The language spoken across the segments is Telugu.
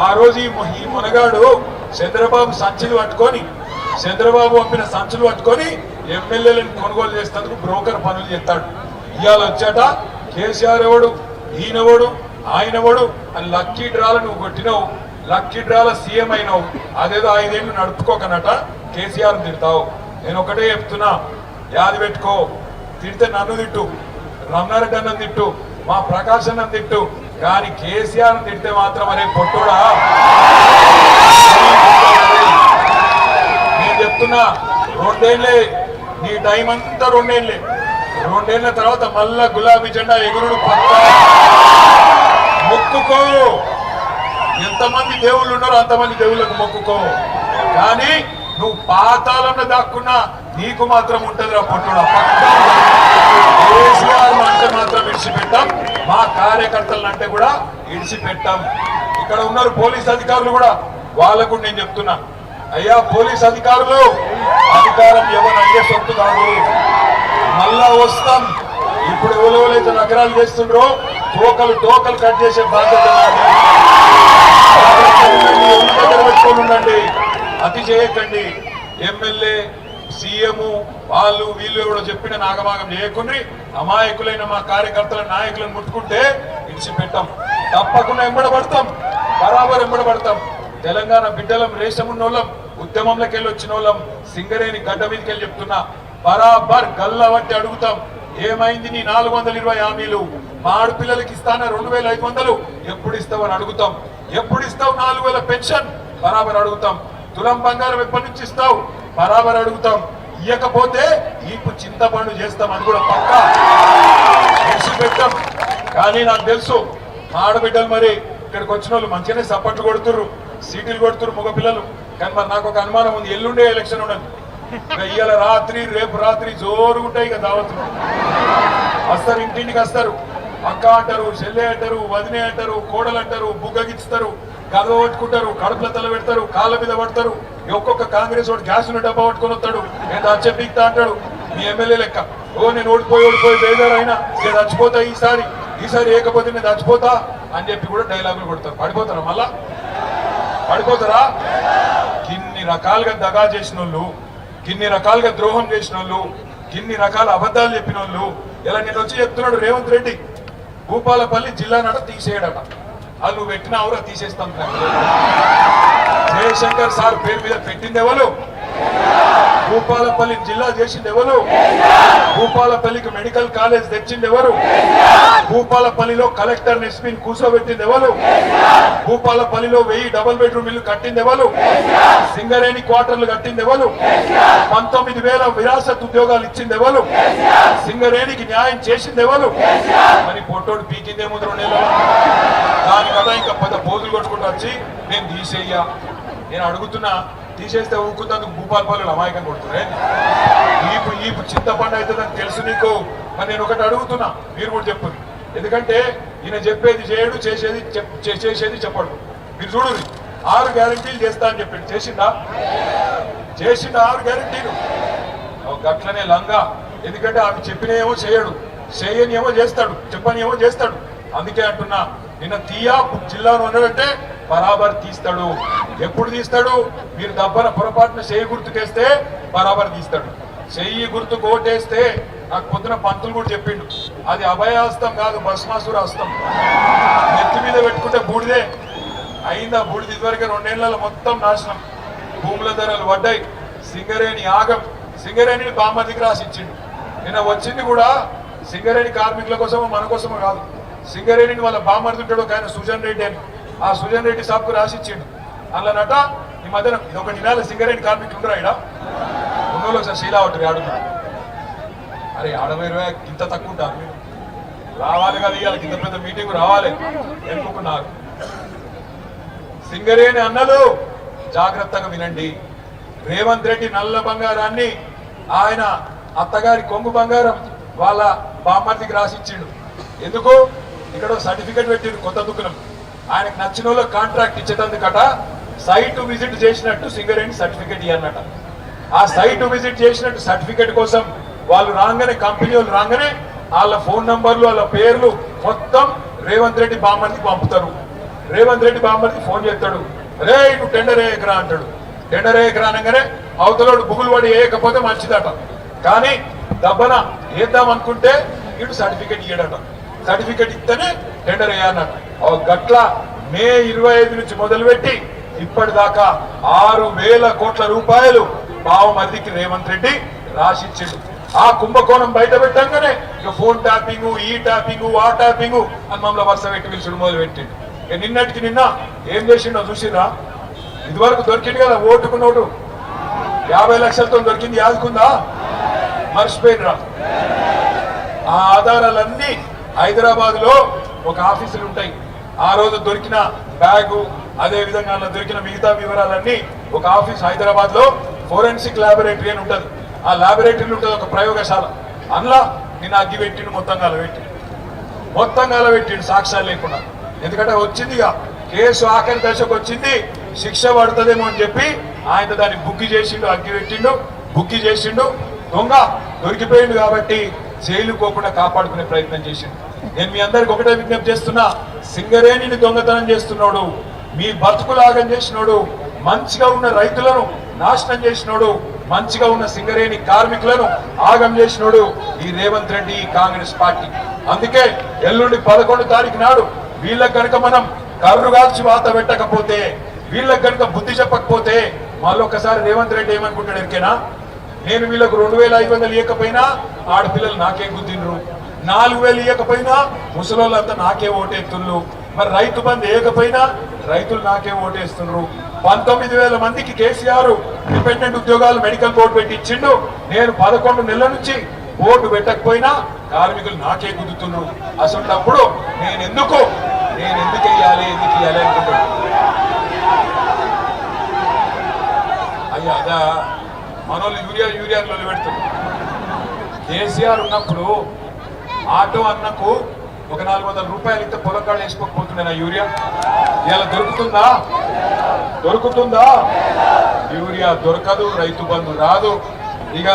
ఆ రోజు ఈ మునగాడు చంద్రబాబు సంచులు పట్టుకొని చంద్రబాబు పంపిన సంచులు పట్టుకొని ఎమ్మెల్యేలను కొనుగోలు చేసినందుకు బ్రోకర్ పనులు చేస్తాడు. ఇవాళ వచ్చాట కేసీఆర్ ఎవడు ఈయనవడు ఆయనవడు అని లక్కీ డ్రాల నువ్వు కొట్టినావు లక్కీ డ్రాల సీఎం అయినావు. అదేదో ఐదేళ్ళు నడుపుకోకనట కేసీఆర్ తిడతావు. నేను ఒకటే చెప్తున్నా యాది పెట్టుకో తిడితే నన్ను తిట్టు రమణారెడ్డి అన్నం తిట్టు మా ప్రకాశ్ అన్నం తిట్టు కానీ కేసీఆర్ తిడితే మాత్రం అనే పొట్టుడా? నేను చెప్తున్నా రెండేళ్ళే నీ టైం అంతా రెండేళ్ళే రెండేళ్ళ తర్వాత మళ్ళా గులాబీ జెండా ఎగురుడు పక్క? మొక్కుకో. ఎంతమంది దేవుళ్ళు ఉన్నారో అంతమంది దేవుళ్ళకు మొక్కుకో. కానీ నువ్వు పాతాళంలో దాక్కున్నా నీకు మాత్రం ఉంటుంది రా పట్టుడా. కేసీఆర్ అంటే మాత్రం విడిచిపెట్టాం మా కార్యకర్తలను అంటే కూడా విడిచిపెట్టాం ఇక్కడ ఉన్నారు పోలీస్ అధికారులు కూడా. వాళ్ళకు నేను చెప్తున్నా. అయ్యా పోలీస్ అధికారులు అధికారం ఎవరు అయ్యే సొత్తు కాదు. మళ్ళా వస్తాం. ఇప్పుడు ఎవరెవరైతే నగరాలు చేస్తుండ్రో తోకలు తోకలు కట్ చేసే బాధ్యత దగ్గర అతి చేయకండి ఎమ్మెల్యే సీఎం వాళ్ళు వీళ్ళు కూడా చెప్పిన నాగమాగం చేయకుండ్రి అమాయకులైన మా కార్యకర్తల నాయకులను ముట్టుకుంటే ఇడిచిపెట్టాం తప్పకుండా ఎంబడబడతాం. బరాబర్ ఎంబడబడతాం. తెలంగాణ బిడ్డలం రేషం ఉన్నోళ్ళం ఉద్యమంలోకి వెళ్ళి వచ్చిన వాళ్ళం సింగరేణి గడ్డ మీదకి వెళ్ళి చెప్తున్నా బరాబర్ గల్లా బట్టి అడుగుతాం. ఏమైంది నీ నాలుగు వందల ఇరవై హామీలు? మా ఆడపిల్లలకి ఇస్తానా రెండు వేల ఐదు వందలు? ఎప్పుడు ఇస్తావు అని అడుగుతాం. ఎప్పుడు ఇస్తావు నాలుగు వేల పెన్షన్? బరాబర్ అడుగుతాం. తులం బంగారం ఎప్పటి నుంచి ఇస్తావు? బరాబర్ అడుగుతాం. ఇయ్యకపోతే నీకు చింతపండు చేస్తాం అని కూడా పక్క. చేసి పెట్టాం. కానీ నాకు తెలుసు. ఆడబిడ్డలు మరి ఇక్కడికి వచ్చిన వాళ్ళు మంచిగానే సపోర్ట్లు కొడుతుర్రు. సీటీలు కొడుతుర్రు మగ పిల్లలు. కానీ మరి నాకు ఒక అనుమానం ఉంది. ఎల్లుండే ఎలక్షన్ ఉండదు. ఇవాళ రాత్రి రేపు రాత్రి జోరు ఉంటాయి ఇక దావతులు వస్తారు ఇంటింటికి వస్తారు. అక్క అంటారు చెల్లె అంటారు వదినే అంటారు కోడలు అంటారు బుగ్గగిస్తారు గదవ పట్టుకుంటారు కడుపుల తల పెడతారు కాళ్ళ మీద పడతారు. ఒక్కొక్క కాంగ్రెస్ వాడు గ్యాస్ డబ్బా పట్టుకొని వస్తాడు. నేను వచ్చే పీక్తా అంటాడు. మీ ఎమ్మెల్యే లెక్క. ఓ నేను ఓడిపోయి ఓడిపోయి బేదారు అయినా నేను చచ్చిపోతా ఈసారి. ఈసారి ఏకపోతే నేను చచ్చిపోతా అని చెప్పి కూడా డైలాగులు కొడతారు. పడిపోతారా మళ్ళా? పడిపోతారా? కిన్ని రకాలుగా దగా చేసిన వాళ్ళు కిన్ని రకాలుగా ద్రోహం చేసిన వాళ్ళు కిన్ని రకాల అబద్ధాలు చెప్పిన వాళ్ళు ఇలా నేను వచ్చి చెప్తున్నాడు రేవంత్ రెడ్డి. భూపాలపల్లి జిల్లా నట తీసేయడట. అది నువ్వు పెట్టిన అవరా తీసేస్తాం జయశంకర్ సార్ పేరు మీద పెట్టిందే వాళ్ళు భూపాలపల్లి జిల్లా చేసింది ఎవరు? భూపాలపల్లికి మెడికల్ కాలేజ్ తెచ్చింది ఎవరు? భూపాలపల్లిలో కలెక్టర్ ఎస్పీని కూర్చోబెట్టింది ఎవరు? భూపాలపల్లిలో వెయ్యి డబుల్ బెడ్రూమ్ ఇల్లు కట్టింది ఎవరు? సింగరేణి క్వార్టర్లు కట్టింది ఎవరు? పంతొమ్మిది వేల విరాసత్ ఉద్యోగాలు ఇచ్చింది ఎవరు? సింగరేణికి న్యాయం చేసింది ఎవరు? మరి పొట్టోడు పీకిందేమో రెండు నెలలు. దాని కదా ఇంకా పెద్ద బోధులు కొట్టుకుంటూ వచ్చి నేను తీసేయ్యా. నేను అడుగుతున్నా తీసేస్తే ఊరుకున్నందుకు భూపాలపల్లి అమాయకం కొడుతున్నాయి ఈపు ఈపు చింతపండు అవుతుందని తెలుసు నీకు? అని నేను ఒకటి అడుగుతున్నా మీరు కూడా చెప్పండి. ఎందుకంటే ఈయన చెప్పేది చేయడు చేసేది చేసేది చెప్పడు. మీరు చూడండి ఆరు గ్యారంటీలు చేస్తా అని చెప్పాడు. చేసిందా చేసిండా ఆరు గ్యారంటీలు. ఓ గట్లనే లంగా. ఎందుకంటే ఆమె చెప్పినేమో చేయడు. చేయని ఏమో చేస్తాడు చెప్పని ఏమో చేస్తాడు. అందుకే అంటున్నా నిన్న తీయా జిల్లాను ఉన్నాడంటే బరాబర్ తీస్తాడు. ఎప్పుడు తీస్తాడు? మీరు దబ్బన పొరపాటున చెయ్యి గుర్తుకేస్తే బరాబర్ తీస్తాడు. చెయ్యి గుర్తు కోటేస్తే నాకు పొద్దున పంతులు కూడా చెప్పిండు. అది అభయాస్తం కాదు భస్మాసుర హస్తం నెత్తి మీద పెట్టుకుంటే బూడిదే. అయిందా బూడిద? ఇదివరకు రెండేళ్ళలో మొత్తం నాశనం. భూముల ధరలు పడ్డాయి. సింగరేణి ఆగం. సింగరేణిని బామ్మదికి రాసి ఇచ్చిండు. నిన్న వచ్చింది కూడా సింగరేణి కార్మికుల కోసమో మన కోసమో కాదు. సింగరేణిని వాళ్ళ బామ్మర్దుంటాడు ఒక ఆయన సుజన్ రెడ్డి అని. ఆ సుజన్ రెడ్డి సాబ్కు రాసి ఇచ్చిండు. అందులోనట ఈ మధ్యన ఇది ఒక నెల సింగరేణి కార్మికులు ఉండరా ఇక్కడ ఉన్నోళ్ళు ఒకసారి శీలావట్రి ఆడుతున్నారు అరే ఆడవేరువే ఇంత తక్కువ ఉంటారు రావాలి కదా ఇవాళ ఇంత పెద్ద మీటింగ్ రావాలి. ఎన్నుకున్నారు సింగరేణి అన్నలు జాగ్రత్తగా వినండి. రేవంత్ రెడ్డి నల్ల బంగారాన్ని ఆయన అత్తగారి కొంగు బంగారం వాళ్ళ బామ్మర్దికి రాసిచ్చిండు ఎందుకు? ఇక్కడ సర్టిఫికెట్ పెట్టిండు కొత్త దుకాణం. ఆయనకు నచ్చిన వాళ్ళ కాంట్రాక్ట్ ఇచ్చేటందుకట సైట్ విజిట్ చేసినట్టు సింగరేణి సర్టిఫికేట్ ఇవ్వన్నట ఆ సైట్ విజిట్ చేసినట్టు సర్టిఫికేట్ కోసం వాళ్ళు రాగానే కంపెనీ వాళ్ళు రాగానే వాళ్ళ ఫోన్ నంబర్లు వాళ్ళ పేర్లు మొత్తం రేవంత్ రెడ్డి బామ్మర్దికి పంపుతారు. రేవంత్ రెడ్డి బామ్మర్ది ఫోన్ చేస్తాడు. రే నువ్వు టెండర్ ఏకరా అంటాడు. టెండర్ వేయకరా అనగానే అవతలోడు బుగులు పడి వేయకపోతే మంచిదట. కానీ దబ్బన వేద్దాం అనుకుంటే ఇటు సర్టిఫికేట్ ఇయ్యడట. సర్టిఫికెట్ ఇస్తేనే టెండర్ వేయాలన్నట గట్ల మే ఇరవై ఐదు నుంచి మొదలుపెట్టి ఇప్పటిదాకా ఆరు వేల కోట్ల రూపాయలు బావమర్దికి రేవంత్ రెడ్డి రాసిచ్చిండు. ఆ కుంభకోణం బయట పెట్టంగానే ఇక ఫోన్ ట్యాపింగ్ ఈ ట్యాపింగ్ ఆ ట్యాపింగ్ అని మమ్మల్ని వరుస పెట్టి పిలుచుడు మొదలు పెట్టిండు ఇక నిన్నటికి నిన్న ఏం చేసిండో చూసిరా ఇదివరకు దొరికింది కదా ఓటుకు నోటు. యాభై లక్షలతో దొరికింది యాదుకుందా? మర్చిపోయినరా? ఆ ఆధారాలన్నీ హైదరాబాద్లో ఒక ఆఫీసులు ఉంటాయి. ఆ రోజు దొరికిన బ్యాగు అదే విధంగా దొరికిన మిగతా వివరాలన్నీ ఒక ఆఫీస్ హైదరాబాద్లో ఫోరెన్సిక్ ల్యాబొరేటరీ అని ఉంటుంది. ఆ ల్యాబొరేటరీ ఉంటుంది ఒక ప్రయోగశాల. అందులో నేను అగ్గి పెట్టిండు మొత్తం కాల మొత్తంగా మొత్తం కాల సాక్ష్యాలు లేకుండా. ఎందుకంటే వచ్చిందిగా కేసు ఆఖరి దశకు వచ్చింది శిక్ష పడుతుందేమో అని చెప్పి ఆయన దాన్ని బుక్కి చేసిండు అగ్గి పెట్టిండు బుక్కి చేసిండు. దొంగ దొరికిపోయిండు కాబట్టి జైలు పోకుండా కాపాడుకునే ప్రయత్నం చేసింది నేను మీ అందరికి ఒకటే విజ్ఞప్తి చేస్తున్నా సింగరేణిని దొంగతనం చేస్తున్నాడు మీ బతుకులాగం చేసినోడు మంచిగా ఉన్న రైతులను నాశనం చేసినోడు మంచిగా ఉన్న సింగరేణి కార్మికులను ఆగం చేసినోడు ఈ రేవంత్ రెడ్డి ఈ కాంగ్రెస్ పార్టీ. అందుకే ఎల్లుండి పదకొండు తారీఖు నాడు వీళ్ళకి కనుక మనం కర్రు కాల్చి వాత పెట్టకపోతే వీళ్ళకి కనుక బుద్ధి చెప్పకపోతే మళ్ళొక్కసారి రేవంత్ రెడ్డి ఏమనుకుంటాడు ఎరికేనా? నేను వీళ్ళకు రెండు వేల ఐదు వందలు ఇవ్వకపోయినా ఆడపిల్లలు నాకే గుద్దిండ్రు నాలుగు వేలు ఇవ్వకపోయినా ముసలోళ్ళంతా నాకే ఓటేస్తుండ్రు మరి రైతు బంధు వేయకపోయినా రైతులు నాకే ఓటేస్తుండ్రు పంతొమ్మిది వేల మందికి కేసీఆర్ డిపెండెంట్ ఉద్యోగాలు మెడికల్ బోర్డు పెట్టి ఇచ్చిండు నేను పదకొండు నెలల నుంచి బోర్డు పెట్టకపోయినా కార్మికులు నాకే గుద్దుతున్నారు. అసలు నేను ఎందుకు నేను ఎందుకు వెయ్యాలి ఎందుకు వెయ్యాలి అనుకుంటున్నాను అయ్యా అదా మనోళ్ళు యూరియా యూరియాలో నిలబెడుతున్నారు కేసీఆర్ ఉన్నప్పుడు ఆటో అన్నకు ఒక నాలుగు వందల రూపాయలు ఇస్తే పొలకాడు వేసుకోకపోతుండే యూరియా. ఇలా దొరుకుతుందా? దొరుకుతుందా? యూరియా దొరకదు రైతు బంధు రాదు. ఇక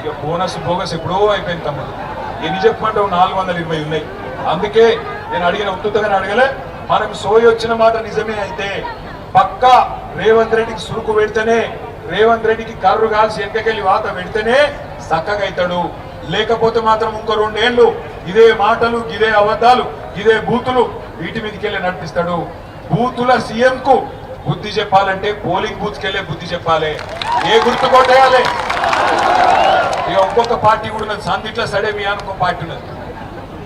ఇక బోనస్ బోగస్ ఎప్పుడో అయిపోయింది తమ్ముడు. ఎన్ని చెప్పమంటావు నాలుగు వందల ఇరవై ఉన్నాయి. అందుకే నేను అడిగిన ఉత్తుతగానే అడగలే. మనకు సోయి వచ్చిన మాట నిజమే అయితే పక్క రేవంత్ రెడ్డికి సురుకు పెడితేనే రేవంత్ రెడ్డికి కర్రు కాల్సి వెనకకెళ్ళి వాత పెడితేనే చక్కగా అవుతాడు లేకపోతే మాత్రం ఇంకో రెండేళ్ళు ఇదే మాటలు ఇదే అబద్ధాలు ఇదే బూతులు వీటి మీదకి వెళ్ళి నడిపిస్తాడు. బూతుల సీఎం కు బుద్ధి చెప్పాలంటే పోలింగ్ బూత్ కెళ్ళే బుద్ధి చెప్పాలి. ఏ గుర్తు కొట్టేయాలి? ఇక ఇంకొక పార్టీ కూడా ఉన్నది. సందిట్ల సడే మీ అనుకో పార్టీ ఉన్నది.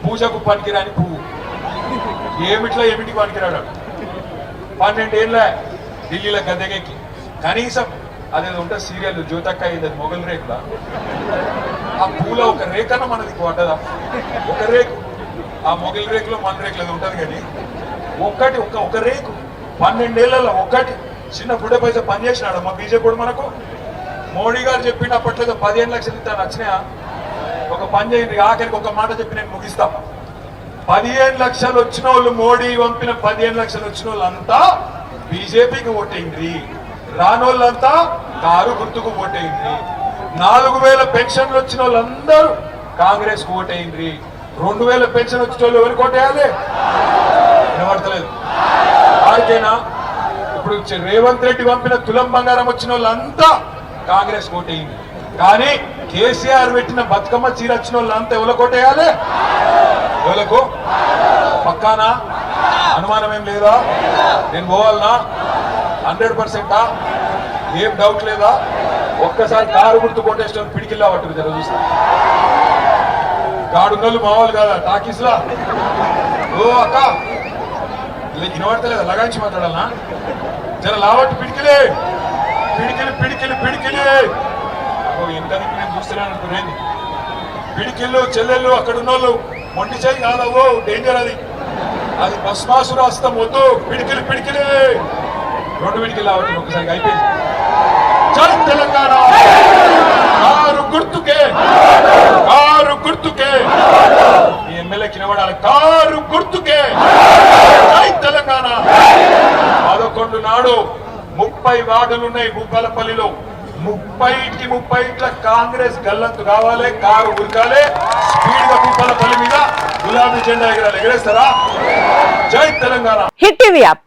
పూజకు పనికిరాని పువ్వు. ఏమిట్లా ఏమిటికి పనికిరాడు? పన్నెండేళ్ళ ఢిల్లీలో గద్దెగెక్కి కనీసం అదేదో ఉంటే సీరియల్ జ్యోతక్క ఇది మొగల్ రేకుల? ఆ పూల ఒక రేఖన మనది పడ్డదా? ఒక రేకు. ఆ మొగల్ రేకులో మన రేకులు అది ఉంటుంది కానీ ఒక్కటి ఒక ఒక రేకు. పన్నెండేళ్ళలో ఒక్కటి. చిన్న బుడ్డ పైసా పని చేసినాడు మా బీజేపీ మనకు? మోడీ గారు చెప్పినప్పట్లో పదిహేను లక్షలు ఇస్తాను వచ్చినాయా ఒక పని చేయండి ఆఖరికి ఒక మాట చెప్పి నేను ముగిస్తా. పదిహేను లక్షలు వచ్చిన వాళ్ళు మోడీ పంపిన పదిహేను లక్షలు వచ్చిన వాళ్ళంతా బీజేపీకి ఓటైంది రానోళ్ళంతా కారు గుర్తుకు ఓటైంది నాలుగు వేల పెన్షన్లు వచ్చిన వాళ్ళందరూ కాంగ్రెస్కు ఓటైంది రెండు వేల పెన్షన్ వచ్చిన వాళ్ళు ఎవరికి ఓటేయాలి? వినబడతలేదు. వారికేనా ఇప్పుడు రేవంత్ రెడ్డి పంపిన తులం బంగారం వచ్చిన వాళ్ళంతా కాంగ్రెస్ ఓటేయింది కానీ కేసీఆర్ పెట్టిన బతుకమ్మ చీర వచ్చిన వాళ్ళంతా ఎవరికి ఓటేయాలి? ఎవలకు? పక్కానా? అనుమానం ఏం లేదా? నేను పోవాలనా? హండ్రెడ్ పర్సెంటా? ఏం డౌట్ లేదా? ఒక్కసారి కారు గుర్తు కొట్టేసిన పిడికిల్లా పట్టు జర చూస్తా. గాడున్నోళ్ళు మావాళ్ళు కాదా? టాకీస్లా? ఓ అక్క! వినబడతలేదా? లగాంచి మాట్లాడాలనా? జర లావట్టు పిడికిలే! పిడికిలి పిడికిలి పిడికిలి! ఓ ఎంత నేను చూస్తున్నాను అనుకునేది. పిడికిళ్ళు చెల్లెళ్ళు అక్కడ ఉన్నోళ్ళు మొండి చేయి కాదవో డేంజర్ అది. అది భస్మాసుర హస్తం వద్దు. పిడికిలి పిడికిలి! రెండు పిడికిలు అవటం ఒకసారి అయిపోయింది. జై తెలంగాణ! కారు గుర్తుకే! కారు గుర్తుకే! ఈ ఎమ్మెల్యే కినబడాలి. కారు గుర్తుకే! జై తెలంగాణ! పదకొండు నాడు ముప్పై వార్డులు ఉన్నాయి భూపాలపల్లిలో. ముప్పైకి ముప్పై ఇట్ల కాంగ్రెస్ గల్లంతు కావాలి కారు ఉరకాలి. స్పీడ్గా భూపాలపల్లి మీద గులాబీ జెండా ఎగరాలి. ఎగరేస్తారా? జై తెలంగాణ! Hit TV app.